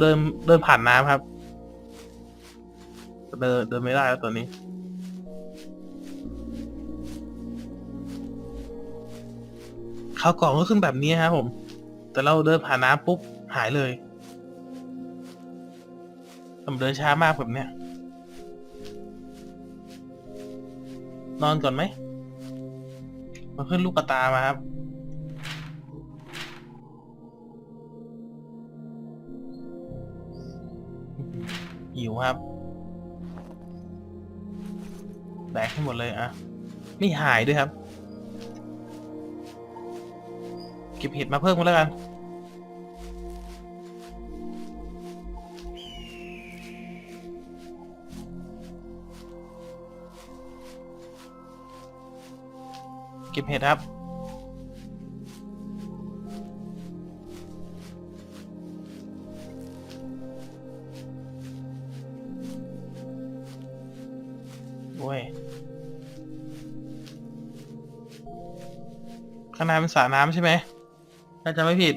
เดินเดินผ่านน้ำครับ เดินเดินไม่ได้แล้วตัวนี้ ข้าวกล่องก็ขึ้นแบบนี้ครับผม แต่เราเดินผ่านน้ำปุ๊บหายเลยผมเดินช้ามากแบบเนี้ย นอนก่อนไหม มาขึ้นลูกกระตามาครับ หิวครับแบกให้หมดเลยอะ ไม่หายด้วยครับ เก็บเห็ดมาเพิ่มกันแล้วกัน เก็บเห็ดครับ ข้างในเป็นสระน้ำใช่ไหมน่าจะไม่ผิด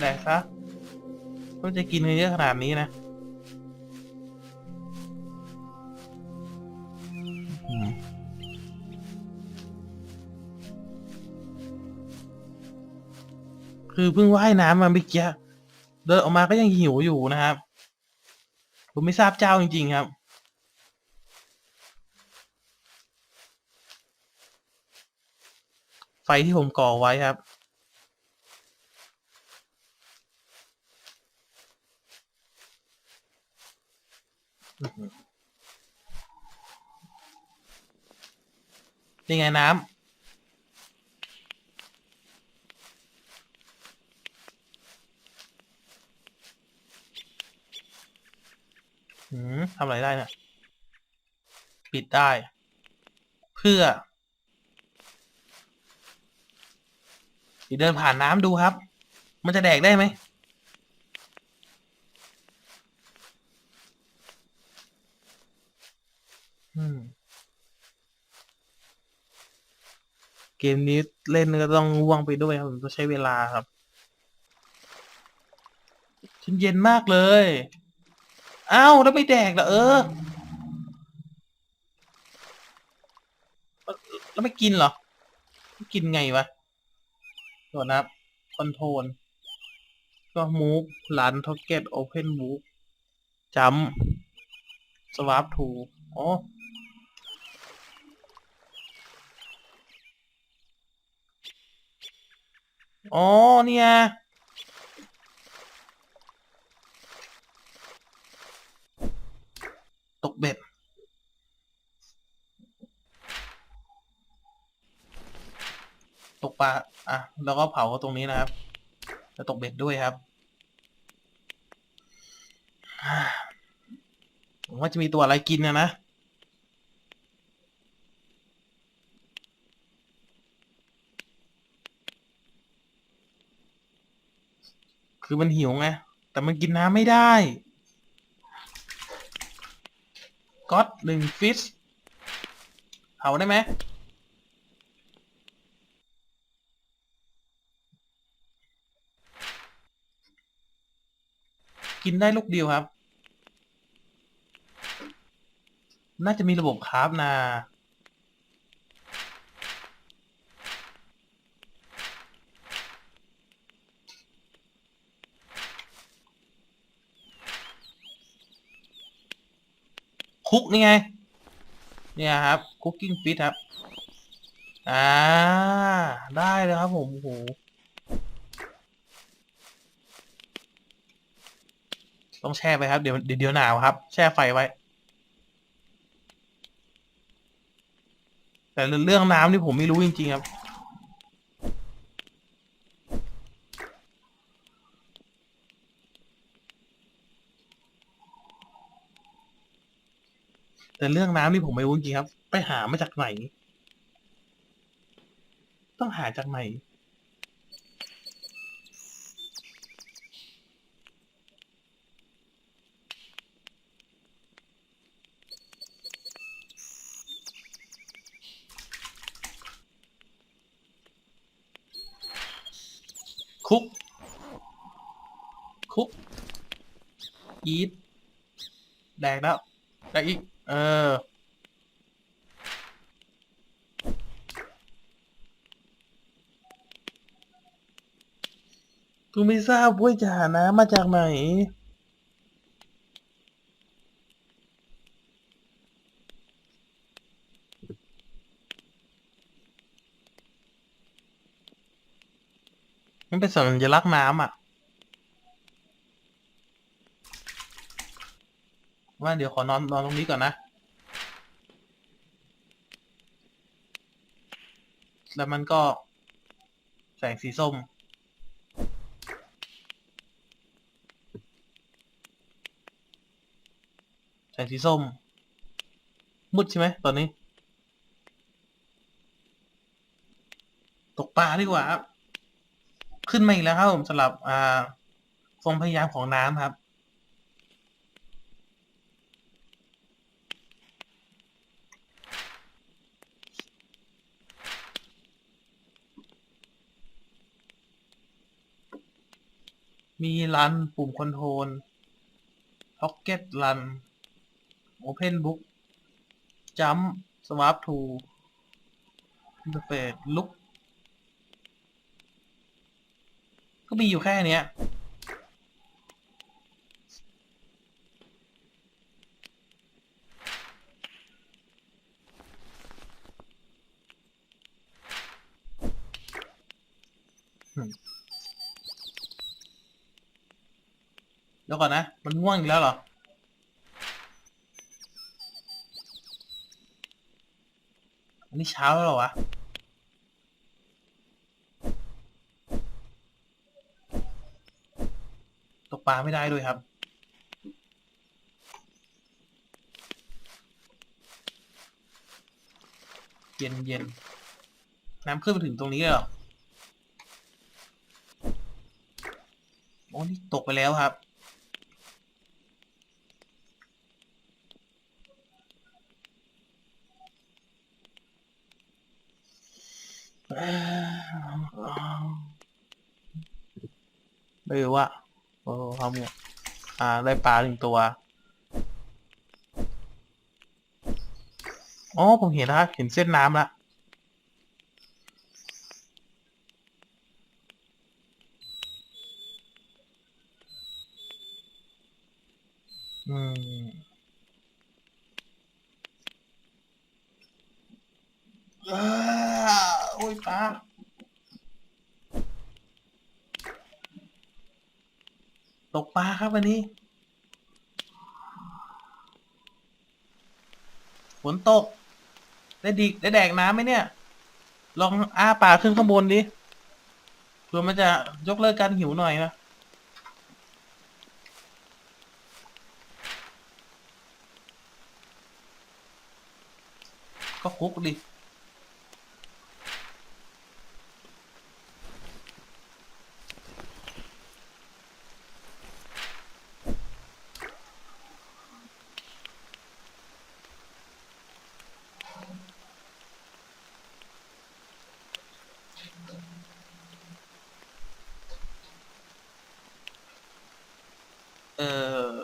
แดกซะมันจะกินเยอะขนาดนี้นะคือเพิ่งว่ายน้ำมาเมื่อกี้เดินออกมาก็ยังหิวอยู่นะครับ ผมไม่ทราบเจ้าจริง ๆ ครับ ฟที่ผมก่อไว้ครับ นี่ไงน้ำทำอะไรได้เนี่ยปิดได้ เพื่อ เดินผ่านน้ำดูครับ มันจะแดกได้ไหม เกมนี้เล่นก็ต้องง่วงไปด้วยครับต้องใช้เวลาครับฉันเย็นมากเลย อ้าวแล้วไม่แดกเหรอเออ แล้วไม่กินเหรอ กินไงวะ ตัวนะครับคอนโทรลก็มูฟลันท็อกเก็ตโอเพนมูฟจัมสวาร์ปทูอ๋ออ๋อเนี่ยตกเบ็ด ตกปลา อะแล้วก็เผาตรงนี้นะครับแล้วตกเบ็ดด้วยครับผมว่าจะมีตัวอะไรกินนะนะคือมันหิวไง แต่มันกินน้ำไม่ได้ก็อตหนึ่งฟิชเผาได้ไหม กินได้ลูกเดียวครับ น่าจะมีระบบคราฟนาคุกนี่ไง เนี่ยครับคุกกิ้งฟิตครับ อ่า ได้เลยครับผมโอ้โห ต้องแช่ไปครับเดี๋ยวเดี๋ยวหนาวครับ แช่ไฟไว้ แต่เรื่องน้ำนี่ผมไม่รู้จริงๆครับ แต่เรื่องน้ำนี่ผมไม่รู้จริงครับ ไปหามาจากไหน ต้องหาจากไหน คุก คุก อีท แดงแล้วแดงอีก เออ กูไม่ทราบว่าจะหาน้ำมาจากไหน มันเป็นสัญลักษณ์น้ำอะว่าเดี๋ยวขอนอนนอนตรงนี้ก่อนนะ แล้วมันก็ แสงสีส้ม แสงสีส้มมืดใช่ไหมตอนนี้ ตกปลาดีกว่าครับ ขึ้นมาอีกแล้วครับผมสำหรับอ่าความพยายามของน้ำครับ มีรันปุ่มคอนโทรล Pocket Run Open Book Jump Swap to Interface Look ก็มีอ ยู่แค่เนี้ยอืมเดี๋ยวก่อนนะ มันง่วงอีกแล้วเหรอ อันนี้เช้าแล้วเหรอวะ ตกป ลาไม่ได้ด้วยครับ เย็นเย็นน้ำขึ้นมาถึงตรงนี้เลยเหรอโอ้นี่ตกไปแล้วครับไม่รู้ว่า โอ้ทำเนี่ยอ่าได้ปลาหนึ่งตัวอ๋อผมเห็นแล้วครับเห็นเส้นน้ำละอืมอ้าโอ้ยปลา ตกปลาครับวันนี้ฝนตก ได้ดิได้แดกน้ำไหมเนี่ย ลองอ้าปากขึ้นข้างบนดิเพื่อมันจะยกเลิกการหิวหน่อยนะก็คุกดิ เออ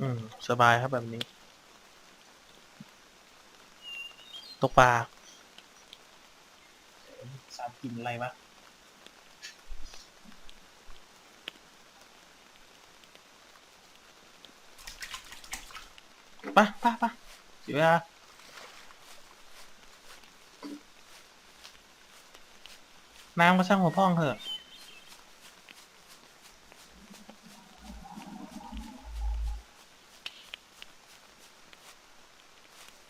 อืม สบายครับแบบนี้ ตกปลาสามกินอะไรวะไปไปไปเสียเวลา น้ำก็ช่างหัวพ่องเถอะ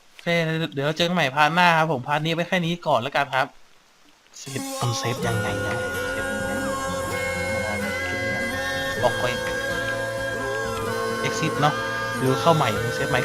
โอเค เดี๋ยวเจอกันใหม่พาร์ทหน้าครับ ผมพาร์ทนี้ไปแค่นี้ก่อนแล้วกันครับ เซฟมันเซฟยังไงนะเซฟยังไงออกไป exit เนาะหรือเข้าใหม่เซฟไหม